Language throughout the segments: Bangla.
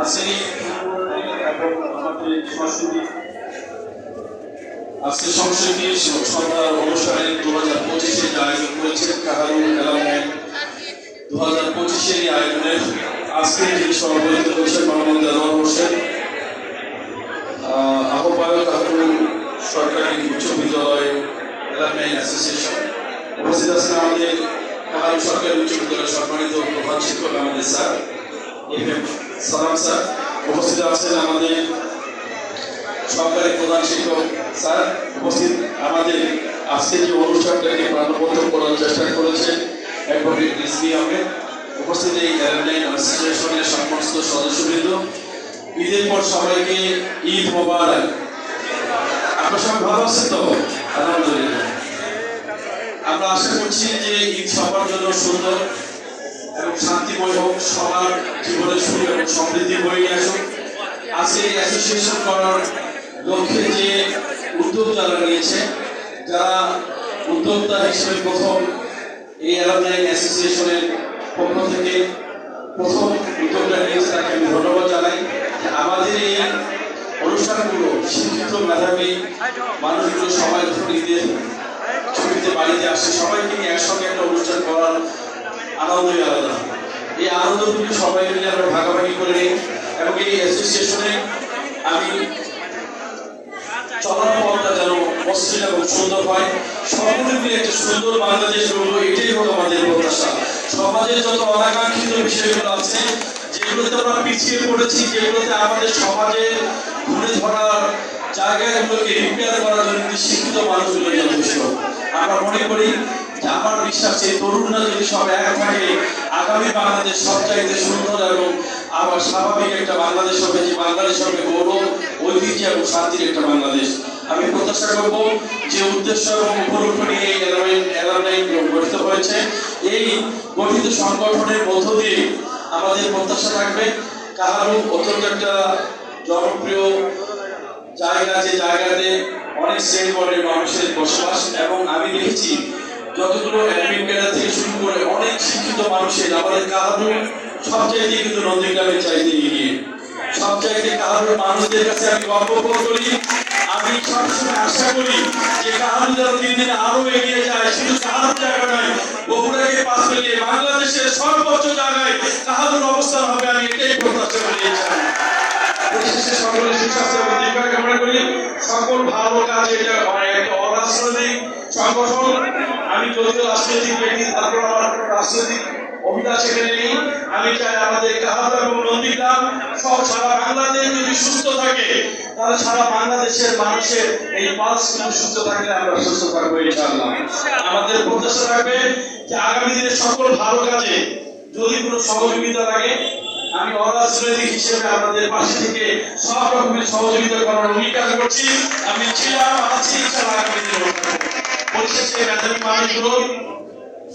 আজকে এবং আমাদের আজকে সংস্কৃতি সন্ধ্যার অনুষ্ঠানে দু হাজার পঁচিশে আয়োজন করেছেন কাহারুল এলামেন দু হাজার পঁচিশের আয়োজনের আজকে যিনি সভাপতিত্ব করছেন মোহাম্মদ দেওয়ার হোসেন আহ, আহ্বায়ক কাহারুল সরকারি উচ্চ বিদ্যালয় এলামেন অ্যাসোসিয়েশন উপস্থিত আছেন আমাদের কাহারুল সরকারি উচ্চ বিদ্যালয়ের সম্মানিত প্রধান শিক্ষক আমাদের স্যার এম। সালাম স্যার। উপস্থিত আছেন আমাদের সরকারি প্রধান শিক্ষক স্যার। উপস্থিত আমাদের আজকে যে অনুষ্ঠানটাকে প্রাণবদ্ধ করার চেষ্টা করেছেন উপস্থিত এই অ্যালামনাই অ্যাসোসিয়েশনের সমস্ত সদস্যবৃন্দ। ঈদের পর সবাইকে ঈদ মোবারক। আপনার সবাই ভালো আছেন তো? আলহামদুলিল্লাহ। আমরা আশা করছি যে ঈদ সবার জন্য সুন্দর। এবং শান্তিময় হোক, সবার জীবনে সুখ এবং সমৃদ্ধি বয়ে আসুক। আজকে অ্যাসোসিয়েশন করার লক্ষ্যে যে উদ্যোগ যারা নিয়েছে যারা উদ্যোক্তা হিসেবে প্রথম এই অ্যালামনাই অ্যাসোসিয়েশনের পক্ষ থেকে প্রথম উদ্যোগটা নিয়েছে তাকে আমি ধন্যবাদ জানাই। যে আমাদের এই অনুষ্ঠানগুলো শিক্ষিত মেধাবী মানুষগুলো সবাই ধরে ঈদের ছুটিতে বাড়িতে আসে। সবাইকে নিয়ে একসঙ্গে একটা অনুষ্ঠান করার আনন্দই আলাদা। এই আনন্দগুলি সবাই মিলে আমরা ভাগাভাগি করে নিই এবং এই অ্যাসোসিয়েশনে আমি চলার পথটা যেন মসৃণ এবং সুন্দর হয়। সকলে মিলে একটা সুন্দর বাংলাদেশ গড়বো, এটাই হোক আমাদের প্রত্যাশা। সমাজের যত অনাকাঙ্ক্ষিত বিষয়গুলো আছে, যেগুলোতে আমরা পিছিয়ে পড়েছি, যেগুলোতে আমাদের সমাজে ঘুরে ধরার জায়গাগুলোকে রিপেয়ার করার জন্য শিক্ষিত মানুষগুলো যথেষ্ট আমরা মনে করি আমার বিশ্বাস যে তরুণরা যদি সব এক থাকে, আগামী বাংলাদেশ সবচাইতে সুন্দর এবং আবার স্বাভাবিক একটা বাংলাদেশ হবে যে বাংলাদেশ হবে গৌরব, ঐতিহ্য এবং শান্তির একটা বাংলাদেশ। আমি প্রত্যাশা করব যে উদ্দেশ্য এবং উপলক্ষ নিয়ে এই এলামেন্ট গঠিত হয়েছে। এই গঠিত সংগঠনের মধ্য দিয়ে আমাদের প্রত্যাশা থাকবে কাহারও অত্যন্ত একটা জনপ্রিয় জায়গা, যে জায়গাতে অনেক শ্রেণি বর্ণের মানুষের বসবাস এবং আমি দেখেছি যতগুলো অ্যাডমিন ক্যাডার থেকে শুরু করে অনেক শিক্ষিত মানুষের আমাদের কাহারুল সবচাইতে কিন্তু নন্দীগ্রামের চাইতে এগিয়ে। সবচাইতে কাহারুল মানুষদের কাছে আমি গর্ব করি। আমি সবসময় আশা করি যে কাহারুল যেন দিন দিন আরও এগিয়ে যায়। শুধু কাহারুল জায়গা নয়, বগুড়াকে পাশ পেরিয়ে বাংলাদেশের সর্বোচ্চ জায়গায় কাহারুল অবস্থান হবে আমি এটাই প্রত্যাশা করি। ইনশাআল্লাহ। পরিশেষে সকলের কামনা করি সকল ভালো কাজে একটা অরাজনৈতিক সংগঠন। আমি যদিও রাজনৈতিক ব্যক্তি, তারপর আমার রাজনৈতিক অভিলাষ এখানে নেই। আমি চাই আমাদের কাহাদা এবং নন্দীগ্রাম সব সারা বাংলাদেশ যদি সুস্থ থাকে, তাহলে সারা বাংলাদেশের মানুষের এই পালস কিন্তু সুস্থ থাকলে আমরা সুস্থ থাকব ইনশাআল্লাহ। আমাদের প্রত্যাশা থাকবে যে আগামী দিনে সকল ভালো কাজে যদি কোনো সহযোগিতা লাগে আমি অরাজনৈতিক হিসেবে আপনাদের পাশে থেকে সব রকমের সহযোগিতা করার অঙ্গীকার করছি। আমি ছিলাম আছি, ইনশাআল্লাহ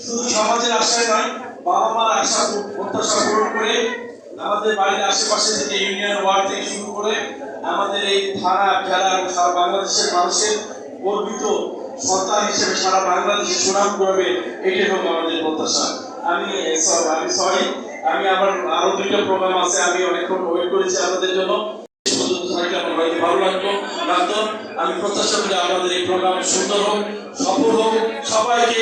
শুধু সমাজের আশায় নয় বাবা মার আশা প্রত্যাশা পূরণ করে আমাদের বাড়ির আশেপাশে থেকে ইউনিয়ন ওয়ার্ড থেকে শুরু করে আমাদের এই থানা, জেলা সারা বাংলাদেশের মানুষের গর্বিত সন্তান হিসেবে সারা বাংলাদেশে সুনাম করবে এটাই হোক আমাদের প্রত্যাশা। আমি আমি সরি। আমি আমার আরও দুইটা প্রোগ্রাম আছে, আমি অনেকক্ষণ ওয়েট করেছি আপনাদের জন্য। ভালো লাগতো আমি প্রত্যাশা করি আমাদের এই প্রোগ্রাম সুন্দর হোক, সফল হোক। সবাইকে